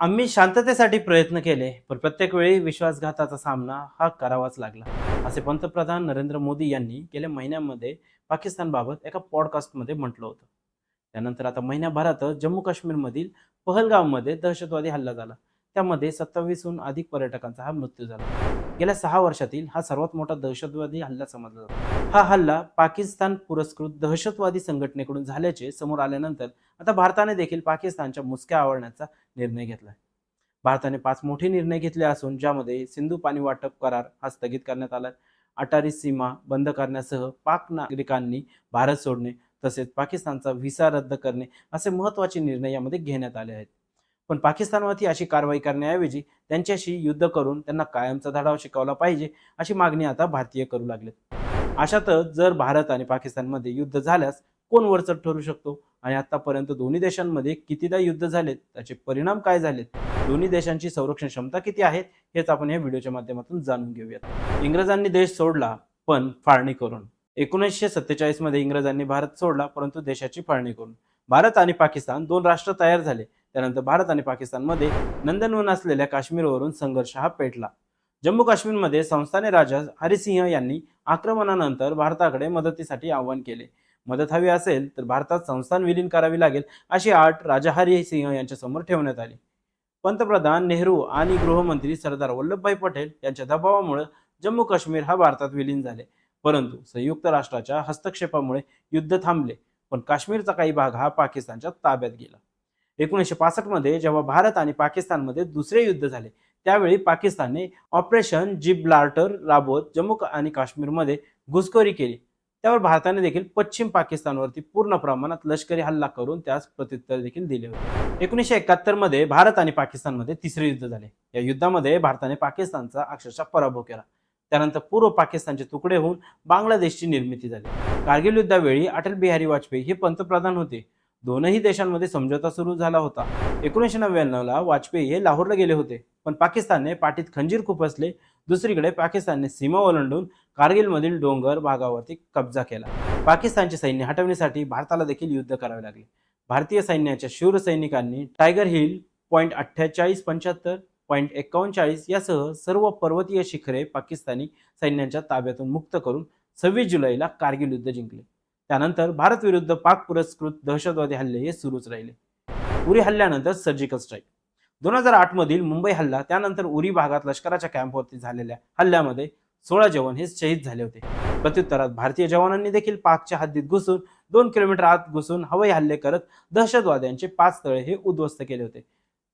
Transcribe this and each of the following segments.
आम्ही शांततेसाठी प्रयत्न केले पण प्रत्येक वेळी विश्वासघाताचा सामना हा करावाच लागला. असे पंतप्रधान नरेंद्र मोदी यांनी गेल्या महिन्यामध्ये पाकिस्तानबाबत एका पॉडकास्टमध्ये म्हटलं होतं. त्यानंतर आता महिन्याभरातच जम्मू काश्मीरमधील पहलगावमध्ये दहशतवादी हल्ला झाला. त्यामध्ये सत्तावीसहून अधिक पर्यटकांचा हा मृत्यू झाला. गेल्या सहा वर्षातील हा सर्वात मोठा दहशतवादी हल्ला समजला जातो. हा हल्ला पाकिस्तान पुरस्कृत दहशतवादी संघटनेकडून झाल्याचे समोर आल्यानंतर आता भारताने देखील पाकिस्तानच्या मुसक्या आवडण्याचा निर्णय घेतला भारताने पाच मोठे निर्णय घेतले असून ज्यामध्ये सिंधू पाणी वाटप करार हा स्थगित करण्यात आला अटारी सीमा बंद करण्यासह पाक नागरिकांनी भारत सोडणे तसेच पाकिस्तानचा व्हिसा रद्द करणे असे महत्त्वाचे निर्णय यामध्ये घेण्यात आले आहेत. पण पाकिस्तानवरती अशी कारवाई करण्याऐवजी त्यांच्याशी युद्ध करून त्यांना कायमचा धडाव शिकवला पाहिजे अशी मागणी आता भारतीय करू लागलेत. अशातच जर भारत आणि पाकिस्तानमध्ये युद्ध झाल्यास कोण वरचढ ठरू शकतो? आणि आतापर्यंत दोन्ही देशांमध्ये कितीदा युद्ध झालेत? त्याचे परिणाम काय झालेत? दोन्ही देशांची संरक्षण क्षमता किती आहेत हेच आपण या व्हिडिओच्या माध्यमातून जाणून घेऊयात. इंग्रजांनी देश सोडला पण फाळणी करून. एकोणीसशे सत्तेचाळीसमध्ये इंग्रजांनी भारत सोडला परंतु देशाची फाळणी करून. भारत आणि पाकिस्तान दोन राष्ट्र तयार झाले. त्यानंतर भारत आणि पाकिस्तानमध्ये नंदनवन असलेल्या काश्मीरवरून संघर्ष हा पेटला. जम्मू काश्मीरमध्ये संस्थाने राजा हरिसिंह यांनी आक्रमणानंतर भारताकडे मदतीसाठी आवाहन केले. मदत हवी असेल तर भारतात संस्थान विलीन करावी लागेल अशी आट राजा हरी सिंह यांच्या समोर ठेवण्यात आली. पंतप्रधान नेहरू आणि गृहमंत्री सरदार वल्लभभाई पटेल यांच्या दबावामुळे जम्मू काश्मीर हा भारतात विलीन झाले. परंतु संयुक्त राष्ट्राच्या हस्तक्षेपामुळे युद्ध थांबले पण काश्मीरचा काही भाग हा पाकिस्तानच्या ताब्यात गेला. एकोणीसशे पासष्टमध्ये जेव्हा भारत आणि पाकिस्तानमध्ये दुसरे युद्ध झाले त्यावेळी पाकिस्तानने ऑपरेशन जिब्लार्टर राबवत जम्मू आणि काश्मीरमध्ये घुसखोरी केली. त्यावर भारताने देखील पश्चिम पाकिस्तानवरती पूर्ण प्रमाणात लष्करी हल्ला करून त्यास प्रत्युत्तर देखील दिले होते. एकोणीसशे एकाहत्तरमध्ये भारत आणि पाकिस्तानमध्ये तिसरे युद्ध झाले. या युद्धामध्ये भारताने पाकिस्तानचा अक्षरशः पराभव केला. त्यानंतर पूर्व पाकिस्तानचे तुकडे होऊन बांगलादेशची निर्मिती झाली. कारगिल युद्धावेळी अटल बिहारी वाजपेयी हे पंतप्रधान होते. दोनही देशांमध्ये समझोता सुरू झाला होता. एकोणीसशे नव्याण्णवला वाजपेयी हे लाहोरला गेले होते. पण पाकिस्तानने पाठीत खंजीर खुपसले दुसरीकडे पाकिस्तानने सीमा ओलांडून कारगिलमधील डोंगर भागावरती कब्जा केला. पाकिस्तानचे सैन्य हटवण्यासाठी भारताला देखील युद्ध करावे लागले. भारतीय सैन्याच्या शूर सैनिकांनी टायगर हिल पॉईंट अठ्ठेचाळीस पंच्याहत्तर पॉईंट एकावन्नचाळीस यासह सर्व पर्वतीय शिखरे पाकिस्तानी सैन्याच्या ताब्यातून मुक्त करून सव्वीस जुलैला कारगिल युद्ध जिंकले. त्यानंतर भारत विरुद्ध पाक पुरस्कृत दहशतवादी हल्ले हे सुरूच राहिले. उरी हल्ल्यानंतर सर्जिकल स्ट्राईक. दोन हजार आठ मधील मुंबई हल्ला त्यानंतर उरी भागात लष्कराच्या कॅम्पवरती झालेल्या हल्ल्यामध्ये सोळा जवान हे शहीद झाले होते. प्रत्युत्तरात भारतीय जवानांनी देखील पाकच्या हद्दीत घुसून दोन किलोमीटर आत घुसून हवाई हल्ले करत दहशतवाद्यांचे पाच तळे हे उद्ध्वस्त केले होते.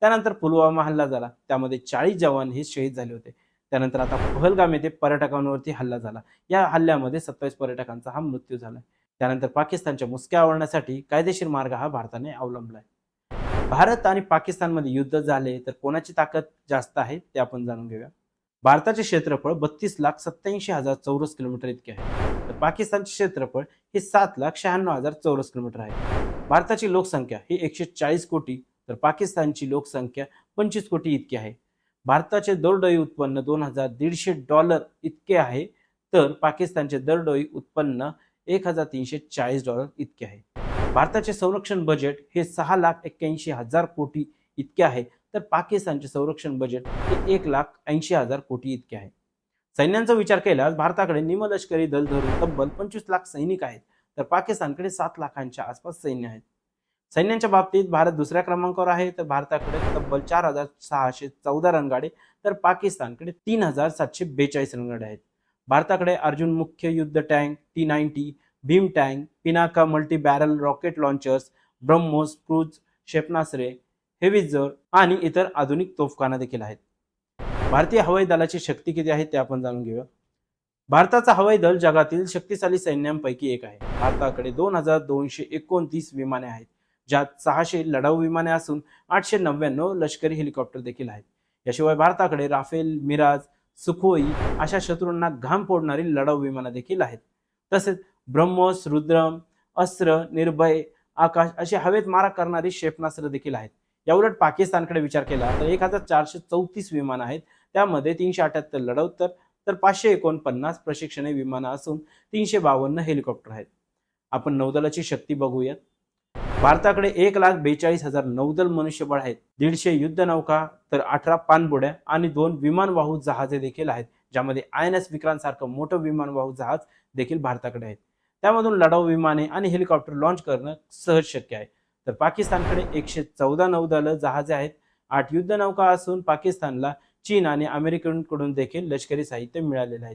त्यानंतर पुलवामा हल्ला झाला. त्यामध्ये चाळीस जवान हे शहीद झाले होते. त्यानंतर आता पहलगाम येथे पर्यटकांवरती हल्ला झाला. या हल्ल्यामध्ये सत्तावीस पर्यटकांचा हा मृत्यू झाला. त्यानंतर पाकिस्तानच्या मुसक्या आवडण्यासाठी कायदेशीर मार्ग हा भारताने अवलंबला आहे भारत आणि पाकिस्तानमध्ये युद्ध झाले तर कोणाची ताकद जास्त आहे ते आपण जाणून घेऊया. भारताचे क्षेत्रफळ बत्तीस लाख सत्याऐंशी हजार चौरस किलोमीटर इतके आहे. तर पाकिस्तानचे क्षेत्रफळ हे सात लाख शहाण्णव हजार चौरस किलोमीटर आहे. भारताची लोकसंख्या ही एकशे चाळीस कोटी तर पाकिस्तानची लोकसंख्या पंचवीस कोटी इतकी आहे. भारताचे दरडोई उत्पन्न दोन हजार दीडशे डॉलर इतके आहे तर पाकिस्तानचे दरडोई उत्पन्न एक हजार तीनशे चाळीस डॉलर इतके आहे. भारताचे संरक्षण बजेट हे सहा लाख एक्क्याऐंशी हजार कोटी इतके आहे. तर पाकिस्तानचे संरक्षण बजेट हे एक लाख ऐंशी हजार कोटी इतके आहे. सैन्यांचा विचार केल्यास भारताकडे निमलष्करी दल धरून तब्बल पंचवीस लाख सैनिक आहेत. तर पाकिस्तानकडे सात लाखांच्या आसपास सैन्य आहेत. सैन्यांच्या बाबतीत भारत दुसऱ्या क्रमांकावर आहे. तर भारताकडे तब्बल चार हजार सहाशे चौदा रणगाडे तर पाकिस्तानकडे तीन हजार सातशे बेचाळीस रणगाडे आहेत. भारताकडे अर्जुन मुख्य युद्ध tank T ninety Bhim tank Pinaka multi barrel rocket launchers BrahMos cruise क्षेपणास्त्रे हेविजर आणि इतर आधुनिक तोफखाना देखील आहेत. भारतीय हवाई दलाची शक्ती किती आहे ते आपण जाणून घेऊया. भारताचा हवाई दल जगातील शक्तिशाली सैन्यांपैकी एक आहे. भारताकडे दोन हजार दोनशे एकोणतीस विमाने आहेत ज्यात सहाशे लढाऊ विमाने असून आठशे नव्याण्णव लष्करी हेलिकॉप्टर देखील आहेत. याशिवाय भारताकडे राफेल मिराज सुखोई अशा शत्रूंना घाम फोडणारी लढाऊ विमानं देखील आहेत. तसेच ब्रह्मोस रुद्रम अस्त्र निर्भय आकाश असे हवेत मारा करणारी क्षेपणास्त्र देखील आहेत. याउलट पाकिस्तानकडे विचार केला तर एक हजार चारशे चौतीस विमान आहेत. त्यामध्ये तीनशे अठ्याहत्तर लढवत्तर तर पाचशे एकोणपन्नास प्रशिक्षणे विमानं असून तीनशे बावन्न हेलिकॉप्टर आहेत. आपण नौदलाची शक्ती बघूयात. भारताकडे एक लाख बेचाळीस हजार नौदल मनुष्यबळ आहेत. दीडशे युद्धनौका तर अठरा पाणबुड्या आणि दोन विमानवाहू जहाजे देखील आहेत ज्यामध्ये आय एन एस विक्रांत सारखं मोठं विमानवाहू जहाज देखील भारताकडे आहेत. त्यामधून लढाऊ विमाने आणि हेलिकॉप्टर लॉन्च करणं सहज शक्य आहे. तर पाकिस्तानकडे एकशे चौदा नौदल जहाजे आहेत. आठ युद्धनौका असून पाकिस्तानला चीन आणि अमेरिकेकडून देखील लष्करी साहित्य मिळालेलं आहे.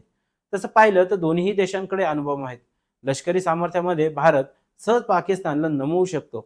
तसं पाहिलं तर दोन्ही देशांकडे अनुभव आहेत. लष्करी सामर्थ्यामध्ये भारत सहज पाकिस्तानला नमवू शकतो.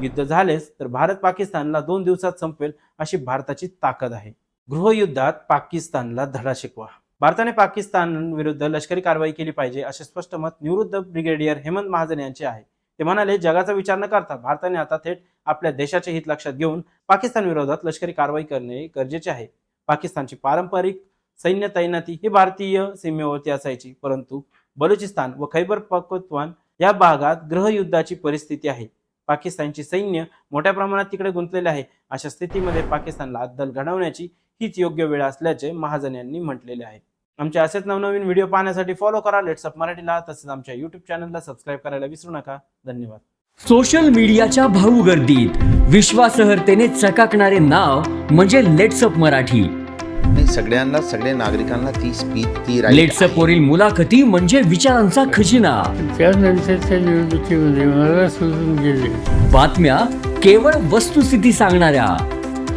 युद्ध झालेच तर भारत पाकिस्तानला दोन दिवसात संपेल अशी भारताची ताकद आहे. गृहयुद्धात पाकिस्तानला धडा शिकवा. भारताने पाकिस्तान विरुद्ध लष्करी कारवाई केली पाहिजे असे स्पष्ट मत निवृत्त ब्रिगेडियर हेमंत महाजन यांचे आहे. ते म्हणाले जगाचा विचार न करता भारताने आता थेट आपल्या देशाचे हित लक्षात घेऊन पाकिस्तान विरोधात लष्करी कारवाई करणे गरजेचे आहे. पाकिस्तानची पारंपरिक सैन्य तैनाती ही भारतीय सीमेवरती असायची परंतु बलुचिस्तान व खैबर पख्तूनख्वा या भागात ग्रहयुद्धाची परिस्थिती आहे. पाकिस्तानची सैन्य मोठ्या प्रमाणात तिकडे गुंतलेले आहे. अशा स्थितीमध्ये पाकिस्तानला अद्दल घडवण्याची हीच योग्य वेळ असल्याचे महाजन यांनी म्हटलेले आहे. आमचे असेच नवनवीन व्हिडिओ पाहण्यासाठी फॉलो करा. लेट्सअप मराठीला तसेच आमच्या युट्यूब चॅनलला सबस्क्राईब करायला विसरू नका. धन्यवाद. सोशल मीडियाच्या भाऊ गर्दीत विश्वासार्हतेने चकाकणारे नाव म्हणजे लेट्सअप मराठी. नाही सगळ्यांना सगळ्या नागरिकांना ती स्पीच ती right लेट्सअप. वरील मुलाखती म्हणजे विचारांचा खजिना. त्यानंतरच्या निवडणुकीमध्ये मला सोडून गेले. बातम्या केवळ वस्तुस्थिती सांगणाऱ्या.